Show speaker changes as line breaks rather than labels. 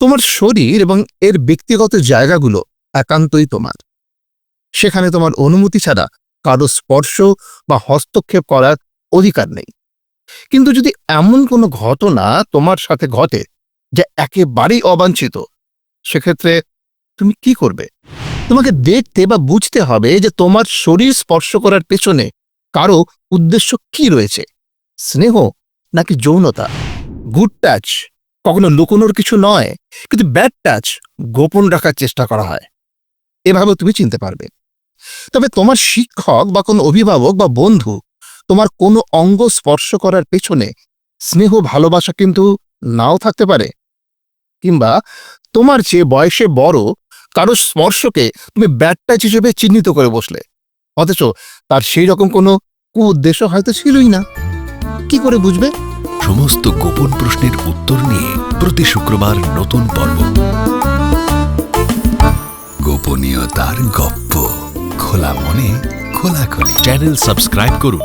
তোমার শরীর এবং এর ব্যক্তিগত জায়গাগুলো একান্তই তোমার। সেখানে তোমার অনুমতি ছাড়া কারও স্পর্শ বা হস্তক্ষেপ করার অধিকার নেই। কিন্তু যদি এমন কোনো ঘটনা তোমার সাথে ঘটে যা একেবারেই অবাঞ্ছিত, সেক্ষেত্রে তুমি কি করবে? তোমাকে দেখতে বা বুঝতে হবে যে তোমার শরীর স্পর্শ করার পেছনে কারও উদ্দেশ্য কি রয়েছে? স্নেহ নাকি যৌনতা? গুড টাচ কখনো লুকোনোর কিছু নয়, কিন্তু ব্যাড টাচ গোপন রাখার চেষ্টা করা হয়। এভাবে তুমি চিনতে পারবে। তবে তোমার শিক্ষক বা কোনো অভিভাবক বা বন্ধু তোমার কোনো অঙ্গ স্পর্শ করার পেছনে স্নেহ, ভালোবাসা কিন্তু নাও থাকতে পারে। কিংবা তোমার চেয়ে বয়সে বড় কারও স্পর্শকে তুমি ব্যাড টাচ হিসেবে চিহ্নিত করে বসলে। অথচ তার সেই রকম কোনো কু উদ্দেশ্য হয়তো ছিলই না। কি করে বুঝবে?
সমস্ত গোপন প্রশ্নের উত্তর নিয়ে প্রতি শুক্রবার নতুন পর্ব। গোপনীয়তার গপ্প। খোলা মনে, খোলাখলি। চ্যানেল সাবস্ক্রাইব করুন।